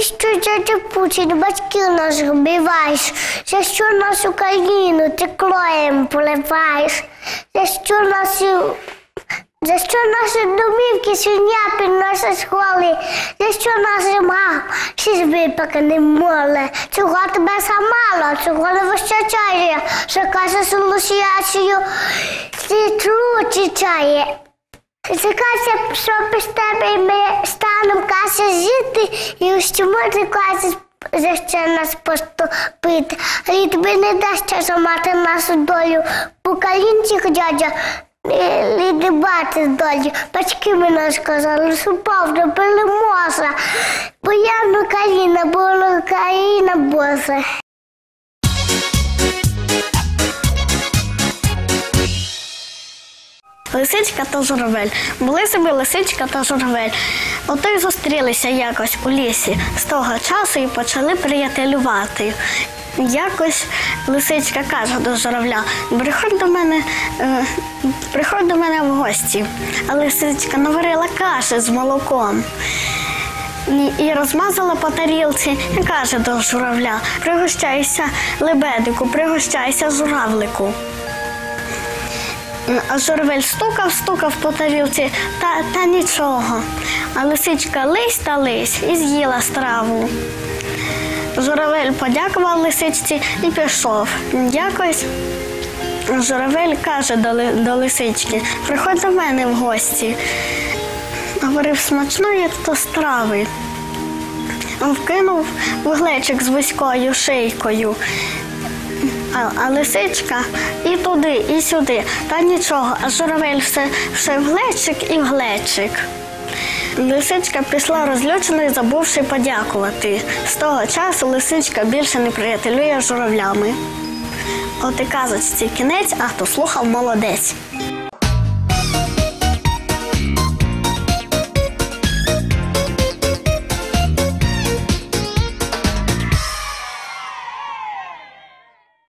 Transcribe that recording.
що дядя Путін батьків нас вбиваєш, за що нашу країну ти кроєм поливаєш, за що наші за що наші домівки свиня під наші школи, за що наша мама всі випаки не моле, чого тебе замало, чого не вистачає, що каже солосіацію, ти тручичає. Закаже, що без тебе ми станемо каже жити, і чому ти кажеш, за що нас поступити. Рід би не дасть замати нашу долю. Покалінчик дядя не бачить долі. Батьки мене сказали, що правда переможе. Бо я на коліна, була країна Божа. Лисичка та журавель. Були собі лисичка та журавель. Ото й зустрілися якось у лісі. З того часу і почали приятелювати. Якось лисичка каже до журавля: приходь до мене, е, приходь до мене в гості. А лисичка наварила каші з молоком. І, розмазала по тарілці і каже до журавля: пригощайся лебедику, пригощайся журавлику. А журавель стукав, стукав по тарілці, та, та нічого. А лисичка лись та лись і з'їла страву. Журавель подякував лисичці і пішов. Якось журавель каже до, до лисички: приходь до мене в гості. Говорив смачної то страви. Вкинув в глечик з вузькою шийкою. А, а лисичка і туди, і сюди, та нічого, а журавель все, все в глечик і в глечик. Лисичка пішла розлюченою, забувши подякувати. З того часу лисичка більше не приятелює журавлями. От і казочці кінець, а хто слухав молодець.